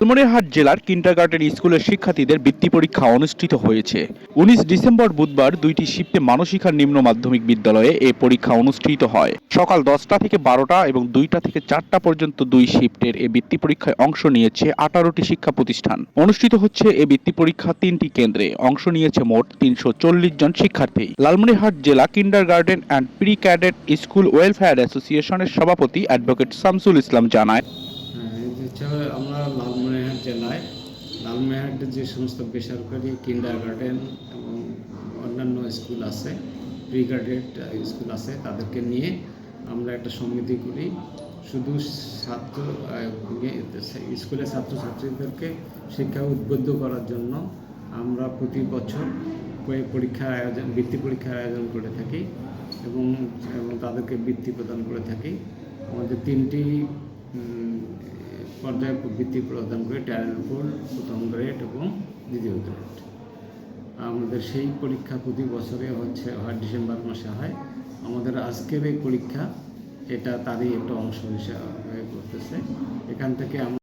লালমনিরহাট জেলার কিন্ডারগার্টেন স্কুলের শিক্ষার্থীদের বৃত্তি পরীক্ষা অনুষ্ঠিত হয়েছে। উনিশ ডিসেম্বর বুধবার দুইটি শিফটে মানসিকার নিম্ন মাধ্যমিক বিদ্যালয়ে এ পরীক্ষা অনুষ্ঠিত হয়। সকাল দশটা থেকে বারোটা এবং দুইটা থেকে চারটা পর্যন্ত দুই শিফটের এ বৃত্তি পরীক্ষায় অংশ নিয়েছে আঠারোটি শিক্ষা প্রতিষ্ঠান। অনুষ্ঠিত হচ্ছে এ বৃত্তি পরীক্ষা তিনটি কেন্দ্রে। অংশ নিয়েছে মোট তিনশো চল্লিশ জন শিক্ষার্থী। লালমনিরহাট জেলা kindergarten and pre cadet school welfare অ্যাসোসিয়েশনের সভাপতি অ্যাডভোকেট শামসুল ইসলাম জানায় হচ্ছে আমরা লালমনিরহাট জেলায় লালমনিরহাটের যে সমস্ত বেসরকারি কিন্ডার গার্ডেন এবং অন্যান্য স্কুল আছে প্রি গ্রাডুয়েট স্কুল আছে তাদেরকে নিয়ে আমরা একটা সমিতি করি। শুধু ছাত্র ইয়ে, স্কুলের ছাত্রছাত্রীদেরকে শিক্ষা উদ্বুদ্ধ করার জন্য আমরা প্রতি বছর পরীক্ষার আয়োজন বৃত্তি পরীক্ষার আয়োজন করে থাকি এবং তাদেরকে বৃত্তি প্রদান করে থাকি। আমাদের তিনটি পর্যায়ে বৃত্তি প্রদান করে ট্যালেন্ট পোল প্রথম গ্রেড এবং দ্বিতীয় গ্রেড আমাদের সেই পরীক্ষা প্রতি বছরে হচ্ছে, হয়, ডিসেম্বর মাসে হয়। আমাদের আজকের এই পরীক্ষা, এটা তারই একটা অংশ হিসাবে করতেছে। এখান থেকে